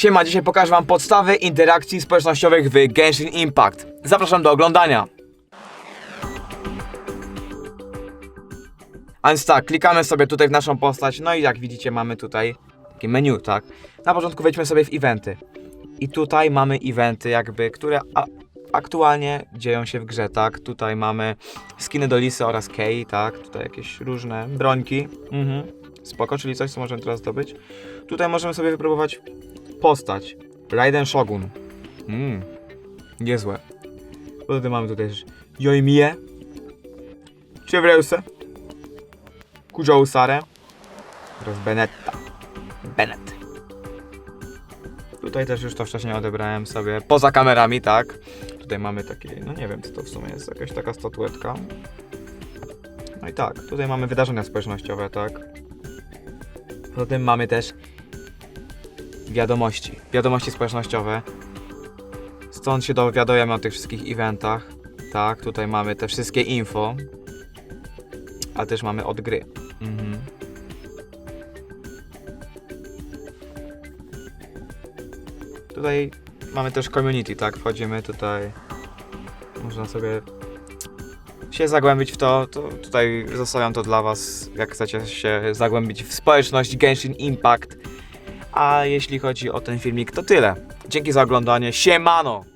Siema, dzisiaj pokażę wam podstawy interakcji społecznościowych w Genshin Impact. Zapraszam do oglądania. A więc tak, klikamy sobie tutaj w naszą postać, no i jak widzicie mamy tutaj takie menu, tak? Na początku wejdźmy sobie w eventy. I tutaj mamy eventy jakby, które aktualnie dzieją się w grze, tak? Tutaj mamy skiny do Lisy oraz Kei, tak? Tutaj jakieś różne brońki. Mhm. Spoko, czyli coś, co możemy teraz zdobyć. Tutaj możemy sobie wypróbować postać. Raiden Shogun. Mmm, niezłe. Poza tym mamy tutaj też Yoimię, Chevreuse, Kujou Sarę oraz Benetta. Bennett. Tutaj też już to wcześniej odebrałem sobie poza kamerami, tak? Tutaj mamy takie, no nie wiem co to w sumie jest, jakaś taka statuetka. No i tak, tutaj mamy wydarzenia społecznościowe, tak? Poza tym mamy też wiadomości, wiadomości społecznościowe. Stąd się dowiadujemy o tych wszystkich eventach. Tak, tutaj mamy te wszystkie info. Ale też mamy od gry. Mhm. Tutaj mamy też community, tak? Wchodzimy tutaj. Można sobie się zagłębić w to, to tutaj zostawiam to dla was, jak chcecie się zagłębić w społeczność Genshin Impact. A jeśli chodzi o ten filmik, to tyle. Dzięki za oglądanie. Siemano!